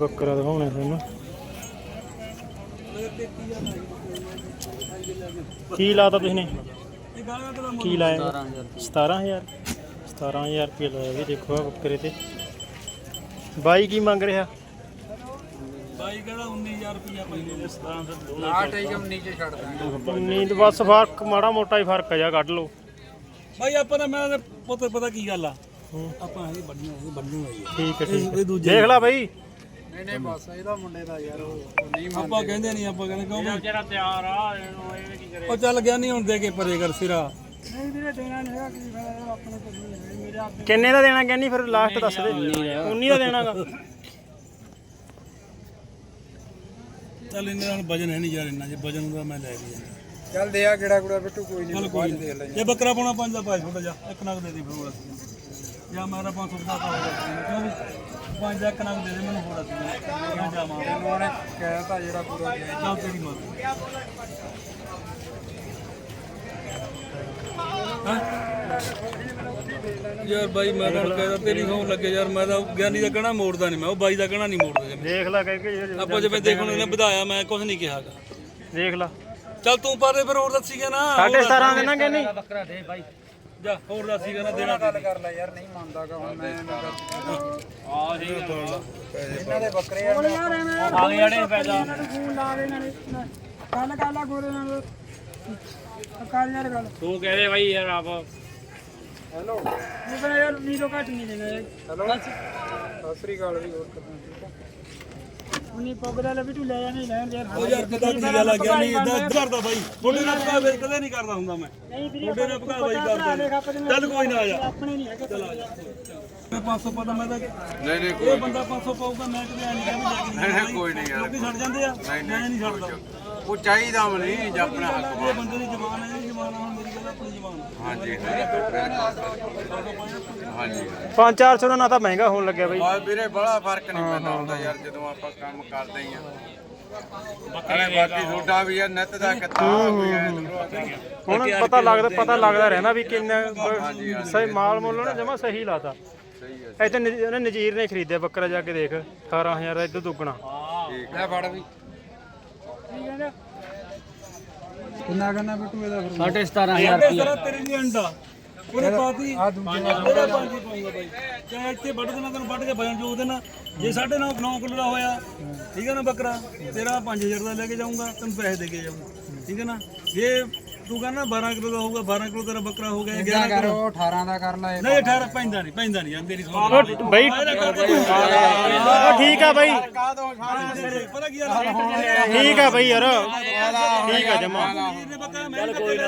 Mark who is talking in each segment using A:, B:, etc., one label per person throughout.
A: ਬੱਕਰਾ ਦਿਖਾਉਣਾ ਤੁਹਾਨੂੰ। ਕੀ ਲਾਤਾ ਤੁਸੀਂ? ਨੇ ਕੀ ਲਾਇਆ? 17000 17000 ਰੁਪਏ ਲਾਇਆ ਵੀ ਦੇਖੋ ਆ ਬੱਕਰੇ ਤੇ। ਬਾਈ ਕੀ ਮੰਗ ਰਿਹਾ?
B: ਬਾਈ ਕਹਿੰਦਾ 19000 ਰੁਪਇਆ ਪਹਿਲੇ ਦੇ 17 ਦੇ ਦੋ
C: ਆਟ ਹੀ ਕਮ ਨੀਚੇ ਛੱਡ ਦਾਂਗੇ
A: ਨੀਂਦ ਬਸ ਫ਼ਰਕ ਮਾੜਾ ਮੋਟਾ ਹੀ ਫ਼ਰਕ ਜਾ ਕੱਢ ਲਓ।
B: ਬਾਈ ਆਪਾਂ ਤਾਂ ਮੈਂ ਪੁੱਤ ਪਤਾ ਕੀ ਗੱਲ ਆ?
A: ਹੂੰ।
B: ਆਪਾਂ ਇਹ ਬੰਨੂ ਇਹ ਬੰਨੂ ਹੈ
A: ਠੀਕ ਹੈ ਠੀਕ ਹੈ। ਦੇਖ ਲੈ ਬਾਈ।
C: ਨਹੀਂ ਨਹੀਂ ਬਸ ਇਹਦਾ ਮੁੰਡੇ ਦਾ ਯਾਰ ਉਹ ਉਹ ਨਹੀਂ
B: ਆਪਾਂ ਕਹਿੰਦੇ ਨਹੀਂ ਆਪਾਂ ਕਹਿੰਦੇ ਕਿਉਂ ਵੀ
A: ਜਿਹੜਾ ਤਿਆਰ ਆ ਇਹਨੂੰ ਇਹ ਕੀ ਕਰੇ?
B: ਉਹ ਚੱਲ ਗਿਆ ਨਹੀਂ ਹੁਣ ਦੇ ਕੇ ਪਰੇ ਕਰ ਸਿਰਾ।
C: ਨਹੀਂ ਵੀਰੇ ਦੇਣਾ ਨਹੀਂ ਹੈਗਾ ਕੀ ਫਾਇਦਾ ਆਪਣੇ ਕੋਲ ਨਹੀਂ ਹੈ ਮੇਰੇ ਆਪ
A: ਕਿੰਨੇ ਦਾ ਦੇਣਾ ਕਹਿੰਦੀ ਫਿਰ ਲਾਸਟ ਦੱਸ ਦੇ। 19 ਦਾ ਦੇਣਾਗਾ।
B: ਚੱਲ ਇੰਨੇ ਨਾਲ ਵਜਨ ਹੈ ਨਹੀਂ ਯਾਰ ਇੰਨਾ ਜੇ ਵਜਨ ਦਾ ਮੈਂ ਲੈ ਵੀ ਜਾਂਦਾ।
C: ਚੱਲ ਦੇ ਆ ਕਿਹੜਾ ਕੁੜਾ ਬਿੱਟੂ ਕੋਈ
B: ਚੱਲ
C: ਨਹੀਂ
B: ਕੋਈ
C: ਬਾਅਦ ਚ ਦੇਖ ਲੈ
B: ਨਹੀਂ ਇਹ ਬੱਕਰਾ ਪਾਉਣਾ ਪੰਜ ਦਾ ਭਾਈ ਛੋਟਾ ਜਾ ਇੱਕ ਨਗ ਦੇ ਦੇ ਫਿਰ ਹੋਰ ਅਸੀਂ ਜਾਂ ਮੇਰਾ 500 ਦਾ ਤਾਂ ਹੋਗਾ ਕਿਉਂ ਵੀ ਪੰਜ ਦਾ ਇੱਕ ਨਗ ਦੇ ਦੇ ਮੈਨੂੰ ਹੋਰ ਅਸੀਂ ਜਾਂ ਜਾਵਾਂ
C: ਤੈਨੂੰ ਉਹਨੇ ਕਹਿਤਾ ਜਿਹੜਾ ਪੂਰਾ ਗਿਆ
B: ਚੱਲ ਤੇਰੀ ਮਰਜ਼ੀ? ਯਾਰ ਬਾਈ ਮੈਂ ਤਾਂ ਕਹਿੰਦਾ ਤੇਰੀ ਸੌਂ ਲੱਗੇ ਯਾਰ ਮੈਂ ਤਾਂ ਗਿਆਨੀ ਦਾ ਕਹਿਣਾ ਮੋੜਦਾ ਨਹੀਂ ਮੈਂ ਉਹ ਬਾਈ ਦਾ ਕਹਿਣਾ ਨਹੀਂ ਮੋੜਦਾ ਜਿਵੇਂ
A: ਦੇਖ ਲੈ ਕਹਿ ਕੇ ਜੇ-
B: ਆਪਾਂ ਜਿਵੇਂ ਦੇਖਣ ਇਹਨੇ ਵਧਾਇਆ ਮੈਂ ਕੁਝ ਨਹੀਂ ਕਿਹਾਗਾ
A: ਦੇਖ ਲੈ।
B: ਚੱਲ ਤੂੰ ਪਾ ਦੇ ਫਿਰ ਹੋਰ ਦੱਸੀਗਾ ਨਾ
A: ਸਾਢੇ 17 ਦੇਣਾ ਕਹਿੰਦੀ
C: ਬੱਕਰਾ ਦੇ ਬਾਈ।
B: ਜਾ ਹੋਰ ਦੱਸੀਗਾ ਨਾ ਦੇਣਾ
C: ਗੱਲ ਕਰ ਲੈ ਯਾਰ ਨਹੀਂ ਮੰਨਦਾਗਾ ਹੁਣ ਮੈਂ ਇਹਨਾਂ ਦੇ ਬੱਕਰੇ ਆ।
A: ਆ ਗਏ ਅੜੇ ਪੈਦਾ।
C: ਫੋਨ ਲਾ ਦੇ ਨਾਲੇ। ਗੱਲ ਕਰ ਲਾ ਗੋਰੇ ਨਾਲ। ਕੱਲ ਯਾਰ ਗੱਲ।
A: ਤੂੰ ਕਹਦੇ ਬਾਈ ਯਾਰ ਆਪ।
C: ਹੈਲੋ ਇਹ ਬਣਾ ਯਾਰ ਨੀਰੋ ਘੱਟ ਨਹੀਂ ਦੇਣਾ ਹੈਲੋ ਸਤਿ ਸ੍ਰੀ ਅਕਾਲ ਵੀ ਹੋਰ ਕਿਦਾਂ ਠੀਕ ਹੋ? ਉਨੀ ਪਗੜਾ ਲੈ ਵੀ ਤੂੰ ਲੈ ਜਾਣੀ ਲੈਣ ਯਾਰ
B: ਉਹ ਯਾਰ ਪਤਾ ਕੀ ਗੱਲ ਆ ਗਿਆ ਨਹੀਂ ਇਦਾਂ ਕਰਦਾ ਬਾਈ। ਤੁਹਾਡੇ ਨਾਲ ਭਗਾ ਵੇ ਕਦੇ ਨਹੀਂ ਕਰਦਾ ਹੁੰਦਾ ਮੈਂ।
C: ਨਹੀਂ ਵੀਰੇ
B: ਤੁਹਾਡੇ ਨਾਲ ਭਗਾ ਬਾਈ ਕਰਦਾ ਚੱਲ ਕੋਈ ਨਾ ਆ ਜਾ।
C: ਆਪਣੇ ਨਹੀਂ ਹੈਗੇ
B: ਚੱਲ ਆ ਜਾ। ਮੈਂ 500 ਪਤਾ ਮੈਂ ਤਾਂ
D: ਨਹੀਂ ਨਹੀਂ
B: ਇਹ ਬੰਦਾ 500 ਪਾਊਗਾ ਮੈਂ ਕਿਤੇ ਐ ਨਹੀਂ ਕਹਿੰਦਾ ਲੈ ਕੇ ਨਹੀਂ
D: ਕੋਈ ਨਹੀਂ ਯਾਰ।
B: ਲੋਕੀ ਛੱਡ ਜਾਂਦੇ ਆ। ਮੈਂ ਨਹੀਂ ਛੱਡਦਾ।
D: ਉਹ ਚਾਹੀਦਾ ਵੀ ਨਹੀਂ ਜੇ ਆਪਣਾ ਹੱਕ
B: ਇਹ ਬੰਦੇ ਦੀ ਜ਼ਬਾਨ ਹੈ ਜ਼ਬਾਨ ਹੁਣ ਮੇਰੀ ਗੱਲ।
D: ਹਾਂਜੀ ਹਾਂਜੀ।
A: 5-400 ਦਾ ਨਾ ਤਾਂ ਮਹਿੰਗਾ ਹੋਣ ਲੱਗਿਆ ਬਾਈ।
D: ਆ ਵੀਰੇ ਬੜਾ ਫ਼ਰਕ ਨਹੀਂ ਪੈਂਦਾ ਹੁੰਦਾ ਯਾਰ ਜਦੋਂ ਆਪਾਂ ਕੰਮ ਕਰਦੇ ਹੀ ਆ। ਅਰੇ ਬਾਕੀ ਤੁਹਾਡਾ ਵੀ ਯਾਰ ਨਿੱਤ ਦਾ ਕਿੱਤਾ ਕੋਈ ਐ
A: ਹੁਣ ਪਤਾ ਲੱਗਦਾ ਪਤਾ ਲੱਗਦਾ ਰਹਿੰਦਾ ਵੀ ਕਿੰਨਾ ਸਹੀ ਮਾਲ ਮੁੱਲ ਉਹਨੇ ਜਮਾ ਸਹੀ ਲਾਤਾ।
D: ਸਹੀ ਹੈ
A: ਇੱਥੇ ਨਜ਼ੀਰ ਨੇ ਖਰੀਦਿਆ ਬੱਕਰਾ ਜਾ ਕੇ ਦੇਖ 18000 ਦਾ ਇਦੋਂ ਦੁੱਗਣਾ।
C: ਲੈ ਫੜ ਵੀ। ਕਿੰਨਾ ਕਰਨਾ ਬਿੱਟੂ ਇਹਦਾ ਫਿਰ
B: ਸਾਡੇ ਸਾਰਾ ਤੇਰੇ ਲਈ ਅੰਡਾ। ਉਹਨੇ ਪਾਤੀ।
C: ਆ ਦੂਜੇ
B: ਹੀ ਪਾਉਂਗਾ ਬਾਈ। ਚਾਹੇ ਇੱਥੇ ਵੱਢ ਦੇਣਾ ਤੈਨੂੰ ਵੱਢ ਕੇ ਵਜਨ ਜੋ ਦੇਣਾ। ਜੇ ਸਾਢੇ ਨੌ 9 ਕਿਲੋ ਦਾ ਹੋਇਆ ਠੀਕ ਹੈ ਨਾ ਬੱਕਰਾ? ਤੇਰਾ 5000 ਦਾ ਲੈ ਕੇ ਜਾਊਂਗਾ ਤੈਨੂੰ ਪੈਸੇ ਦੇ ਕੇ ਜਾਊਂਗਾ। ਠੀਕ ਹੈ ਨਾ? ਜੇ ਤੂੰ ਕਹਿੰਦਾ 12 ਕਿਲੋ ਦਾ ਹੋਊਗਾ 12 ਕਿਲੋ ਤੇਰਾ ਬੱਕਰਾ ਹੋ ਗਿਆ 11
C: ਕਰ ਉਹ 18 ਦਾ ਕਰ ਲੈ
B: ਨਹੀਂ 18 ਪੈਂਦਾ ਨਹੀਂ ਪੈਂਦਾ ਨਹੀਂ ਯਾਰ ਮੇਰੀ ਸੁਣ
A: ਬਈ ਉਹ ਠੀਕ ਆ ਬਾਈ
B: ਪਤਾ ਕੀ ਯਾਰ
A: ਠੀਕ ਆ ਬਾਈ ਯਾਰ ਠੀਕ ਆ ਜਮਾ
B: ਕੋਈ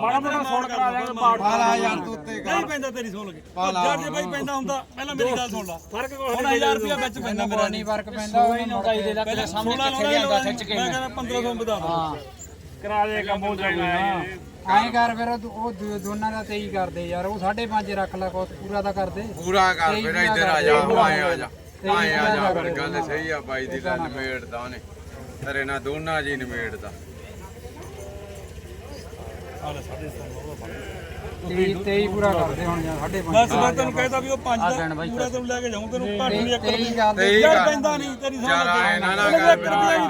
B: ਮਾੜਾ ਮੋਟਾ ਫੋਨ ਕਰਾ ਦਿਆਂਗੇ ਪਾੜ
C: ਪਾਲਾ ਯਾਰ ਤੂੰ ਉੱਤੇ
B: ਨਹੀਂ ਪੈਂਦਾ ਤੇਰੀ ਸੁਣ ਲਗੇ ਯਾਰ ਜੇ ਬਾਈ ਪੈਂਦਾ ਹੁੰਦਾ ਪਹਿਲਾਂ ਮੇਰੀ ਗੱਲ ਸੁਣ ਲਾ ਫ਼ਰਕ ਹੁਣ 1000 ਰੁਪਇਆ ਵਿੱਚ ਪੈਂਦਾ ਮੇਰਾ
C: ਨਹੀਂ ਫ਼ਰਕ ਪੈਂਦਾ ਉਹ ਨੌਕਾਈ ਦੇ ਲੱਗ
B: ਪਹਿਲਾਂ ਸਾਹਮਣੇ ਕਿੱਥੇ ਲਿਆਂਦਾ ਖਿੱਚ ਕੇ ਮੈਂ ਕਹਿੰਦਾ 1500 ਵਧਾ ਦੋ
A: ਕਰਾ ਦੇ ਕੰਮ ਹੋ ਜਾਣਾ
C: ਐਂ ਕਰ ਫਿਰ ਉਹ- ਉਹ ਦੋ- ਦੋਨਾਂ ਦਾ 23 ਕਰਦੇ ਯਾਰ ਉਹ 5.5 ਰੱਖ ਲੈ ਕੋਸ ਪੂਰਾ ਤਾਂ ਕਰਦੇ।
D: ਪੂਰਾ ਕਰ ਫਿਰ ਇੱਧਰ ਆ ਜਾ ਆਏ ਆ ਜਾ ਆਏ ਆ ਜਾ ਫਿਰ ਗੱਲ ਸਹੀ ਆ ਬਾਈ ਦੀ ਲੈ ਨਿਮੇੜਦਾ ਉਹਨੇ। ਤੇਰੇ ਨਾਲ ਦੋਨਾਂ ਜੀ ਨਿਮੇੜਦਾ
C: 23 23 ਪੂਰਾ ਕਰਦੇ ਹੁਣ ਯਾਰ 5.5
B: ਬਸ ਮੈਂ ਤੈਨੂੰ ਕਹਿਤਾ ਵੀ ਉਹ 5 ਦਾ ਪੂਰਾ ਤੈਨੂੰ ਲੈ ਕੇ ਜਾਊਂ ਤੈਨੂੰ ਘੱਟ ਨਹੀਂ ਇੱਕ
C: 23 ਕਰਦੇ
D: ਤੇਈ
B: ਯਾਰ
D: ਕਰ।
B: ਪੈਂਦਾ ਨਹੀਂ ਤੇਰੀ
D: ਯਾਰ ਆਏ ਨਾ ਨਾ ਕਰ ਫਿਰ।
B: ਰੁਪਇਆ ਨਹੀਂ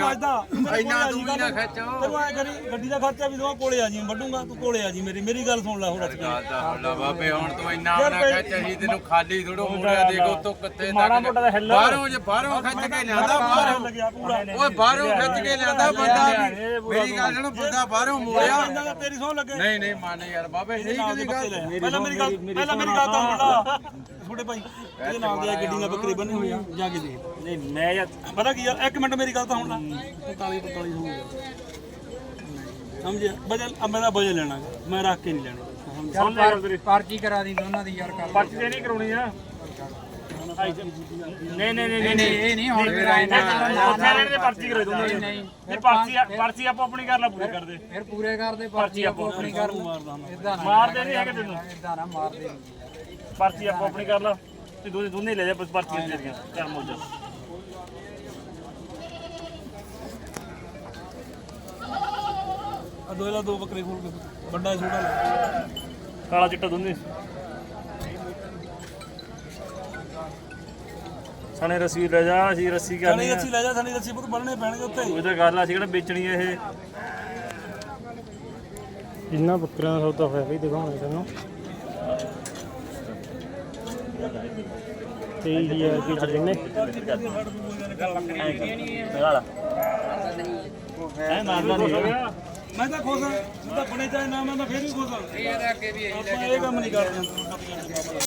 D: ਇੰਨਾ-
B: ਬਚਦਾ
D: ਇੰਨਾ ਤੂੰ ਵੀ ਨਾ ਖਿੱਚ।
B: ਤੈਨੂੰ ਐ ਕਰੀ ਗੱਡੀ ਦਾ ਖਰਚਾ ਵੀ ਦਵਾ ਕੋਲੇ ਆ ਜੀ ਵੱਡੂਗਾ ਤੂੰ ਕੋਲੇ ਆ ਜੀ ਮੇਰੀ ਮੇਰੀ ਗੱਲ ਸੁਣ ਲੈ ਹੁਣ ਅੱਛੀ
D: ਗੱਲ ਦਾ ਹੁੱਲਾ ਬਾਬੇ ਹੁਣ ਤੂੰ ਇੰਨਾ ਨਾ ਖਿੱਚ ਅਸੀਂ ਤੈਨੂੰ ਖਾਲੀ ਥੋੜੋ ਮੋੜਿਆ ਦੇਖੋ ਤੂੰ ਕਿੱਥੇ ਤੱਕ ਬਾਹਰੋਂ ਜੇ ਬਾਹਰੋਂ ਖਿੱਚ ਕੇ ਲਿਆਂਦਾ ਬਾਹਰੋਂ।
B: ਲੱਗਿਆ ਪੂਰਾ।
D: ਓਏ ਬਾਹਰੋਂ ਖਿੱਚ ਕੇ ਲਿਆਂਦਾ ਬੰਦਾ ਵੀ ਮੇਰੀ ਗੱਲ ਸੁਣ ਬੰਦਾ ਬਾਹਰੋਂ ਮੋੜਿਆ।
B: ਪੈਂਦਾ ਤਾਂ ਤੇਰੀ ਸੌ ਲੱਗੇ।
D: ਨਹੀਂ ਨਹੀਂ ਮੰਨ ਯਾਰ ਬਾਬੇ ਸਹੀ ਕਿਹਦੀ ਗੱਲ।
B: ਪਹਿਲਾਂ ਮੇਰੀ ਗੱਲ ਪਹਿਲਾਂ ਮੇਰੀ ਗੱਲ ਤਾਂ ਸੁਣ ਛੋਟੇ ਭਾਈ ਇਹਦੇ ਨਾਲ ਦੀ ਆ ਗੱਡੀ ਨਾਲ ਬੱਕਰੀ ਬੰਨੀ ਹੋਈ ਆ ਜਾ ਕੇ ਦੇਖ। ਨਹੀਂ ਮੈਂ ਯਾਰ ਪਤਾ ਕੀ ਆ ਇੱਕ ਮਿੰਟ ਮੇਰੀ ਗੱਲ ਤਾਂ ਸੁਣ ਲੈ। 45 45 ਹੋ ਗਿਆ। ਸਮਝਿਆ? ਬਜਲ ਆ ਮੇਰਾ ਬਜਲ ਲੈਣਾ ਗਾ, ਮੈਂ ਰੱਖ ਕੇ ਨਹੀਂ ਲੈਣਾ।
C: ਚੱਲ ਪਰਚੀ ਕਰਾ ਦੀ ਦੋਨਾਂ ਦੀ ਯਾਰ ਕਰ।
A: ਪਰਚੀ ਤੇ ਨਹੀਂ ਕਰਾਉਣੀ ਆ। ਨਹੀਂ ਨਹੀਂ ਨਹੀਂ
C: ਨਹੀਂ ਨਹੀਂ ਇਹ ਨਹੀਂ ਹੁਣ ਫਿਰ ਆਏ ਨਾ।
A: ਉੱਥੇ ਰਹਿਣ ਦੇ ਪਰਚੀ ਕਰਾ ਦੂੰਗਾ
C: ਨਹੀਂ ਨਹੀਂ।
A: ਇਹ ਪਰਚੀ ਪਰਚੀ ਆਪੋ ਆਪਣੀ ਕਰ ਲੈ ਪੂਰੀ ਕਰ ਦੇ।
C: ਫਿਰ ਪੂਰੇ ਕਰਦੇ ਪਰਚੀ ਆਪੋ ਆਪਣੀ ਕਰ ਇਦਾਂ ਨਾ
A: ਮਾਰਦੇ ਨਹੀਂ ਹੈਗੇ ਤੈਨੂੰ।
C: ਇਦਾਂ ਨਾ ਮਾਰਦੇ।
A: ਪਰਚੀ ਆਪੋ ਆਪਣੀ ਕਰ ਲੈ। ਤੇ ਦੋਨੇ ਦੋਨੇ ਲੈ ਜਾ ਬਸ ਪਰਚੀ ਦੇ ਦੀਆਂ ਕਰ ਮੋਜਾ
B: ਦੋ ਲਾ ਦੋ ਬੱਕਰੇ ਖੋਲ ਕੇ ਵੱਡਾ ਛੋਟਾ ਲੈ
A: ਕਾਲਾ ਚਿੱਟਾ ਦੋਨੇ।
E: ਸਣੇ ਰੱਸੀ ਲੈ ਜਾ ਅਸੀਂ ਰੱਸੀ
B: ਸਣੀ
E: ਕਰਨੀ ਆ।
B: ਰੱਸੀ ਲੈ ਜਾ ਸਣੀ ਰੱਸੀ ਪੁੱਤ ਬੰਨਣੇ ਪੈਣਗੇ ਉੱਤੇ।
E: ਉਹ ਤਾਂ ਗੱਲ ਆ ਅਸੀਂ ਕਿਹੜਾ ਵੇਚਣੀ ਆ ਇਹ।
A: ਇੰਨਾ ਬੱਕਰਿਆਂ ਦਾ ਸੌਦਾ ਹੋਇਆ ਬਈ ਦਿਖਾਉਣਾ ਤੈਨੂੰ। 23000 ਰੁਪਏ ਚੱਲੇ ਨੇ
B: ਮੈਂ ਤਾਂ ਖੁਸ਼ ਹਾਂ। ਤਾਂ ਬਣੇ ਚਾਹੇ ਨਾ ਮੈਂ ਤਾਂ ਫੇਰ ਵੀ ਖੁਸ਼ ਹਾਂ। ਇਹ ਕੰਮ ਨਹੀਂ ਕਰਦੇ।